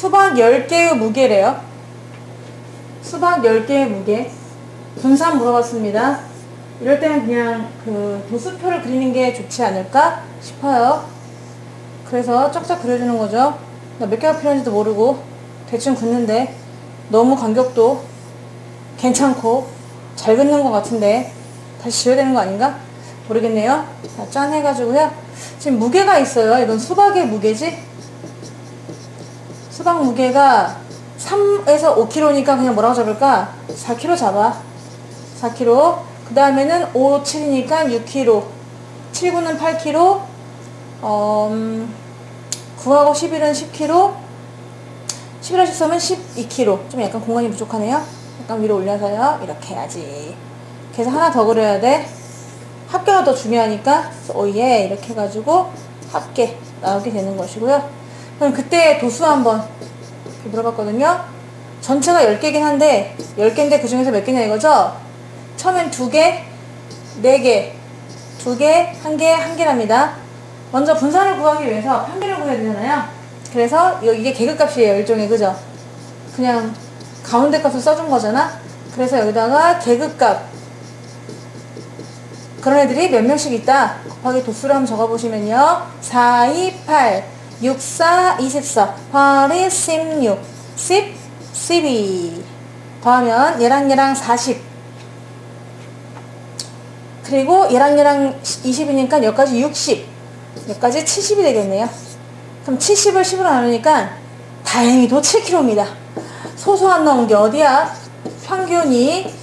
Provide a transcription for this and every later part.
수박 10개의 무게래요. 수박 10개의 무게. 분산 물어봤습니다. 이럴 때는 그냥 그 도수표를 그리는 게 좋지 않을까 싶어요. 그래서 쫙쫙 그려주는 거죠. 나몇 개가 필요한지도 모르고 대충 긋는데 너무 간격도 괜찮고 잘 긋는 것 같은데 다시 지워야 되는 거 아닌가? 모르겠네요. 자, 짠 해가지고요. 지금 무게가 있어요. 이건 수박의 무게지? 수박 무게가 3에서 5kg니까 그냥 뭐라고 잡을까? 4kg 잡아. 4kg. 그 다음에는 5, 7이니까 6kg. 7, 9는 8kg. 어, 음, 9하고 11은 10kg. 11하고 13은 12kg. 좀 약간 공간이 부족하네요. 약간 위로 올려서요. 이렇게 해야지. 그래서 하나 더 그려야 돼. 합계가 더 중요하니까 오예 이렇게 해가지고 합계 나오게 되는 것이고요. 그럼 그때 도수 한번 물어봤거든요. 전체가 10개긴 한데 10개인데 그 중에서 몇 개냐 이거죠? 처음엔 2개, 4개, 2개, 1개, 1개랍니다. 먼저 분산을 구하기 위해서 평균을 구해야 되잖아요. 그래서 이게 계급값이에요. 일종의 그죠? 그냥 가운데 값을 써준 거잖아. 그래서 여기다가 계급값 그런 애들이 몇 명씩 있다. 곱하기 도수를 한번 적어보시면요. 4, 2, 8, 6, 4, 24, 8이 16, 10, 12. 더하면 얘랑 얘랑 40. 그리고 얘랑 얘랑 20이니까 여기까지 60. 여기까지 70이 되겠네요. 그럼 70을 10으로 나누니까 다행히도 7kg입니다. 소소한 나온 게 어디야? 평균이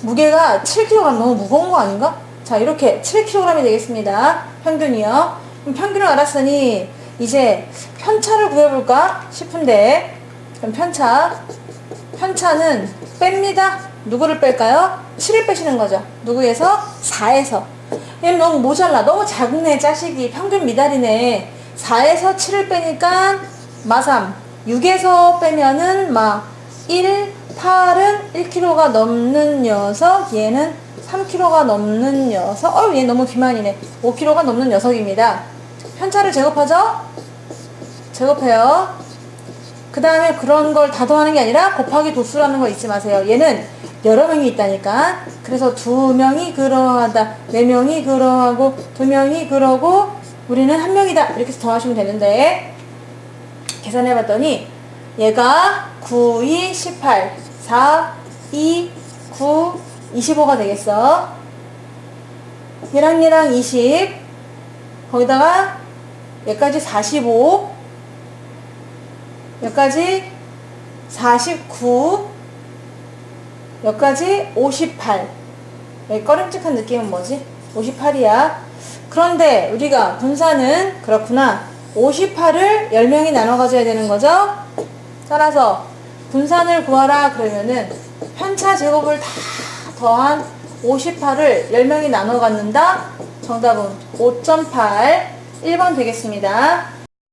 무게가 7kg 너무 무거운 거 아닌가? 자, 이렇게 7kg이 되겠습니다. 평균이요. 그럼 평균을 알았으니 이제 편차를 구해볼까 싶은데 그럼 편차 편차는 뺍니다. 누구를 뺄까요? 7을 빼시는 거죠. 누구에서? 4에서. 얘는 너무 모자라. 너무 작네, 자식이. 평균 미달이네. 4에서 7을 빼니까 마3. 6에서 빼면은 마 1, 8은 1kg가 넘는 녀석, 얘는 3kg가 넘는 녀석, 어우, 얘 너무 비만이네. 5kg가 넘는 녀석입니다. 편차를 제곱하죠? 제곱해요. 그 다음에 그런 걸다 더하는 게 아니라 곱하기 도수라는 거 잊지 마세요. 얘는 여러 명이 있다니까. 그래서 두 명이 그러하다, 네 명이 그러하고, 두 명이 그러고, 우리는 한 명이다. 이렇게 해서 더하시면 되는데, 계산해 봤더니, 얘가 9, 2, 18, 4, 2, 9, 25가 되겠어. 얘랑 얘랑 20, 거기다가 얘까지 45, 여기까지 49, 여기까지 58. 여기 꺼림칙한 느낌은 뭐지? 58이야. 그런데 우리가 분산은 그렇구나. 58을 10명이 나눠 가져야 되는 거죠? 따라서 분산을 구하라 그러면은 편차 제곱을 다 더한 58을 10명이 나눠 갖는다? 정답은 5.8. 1번 되겠습니다.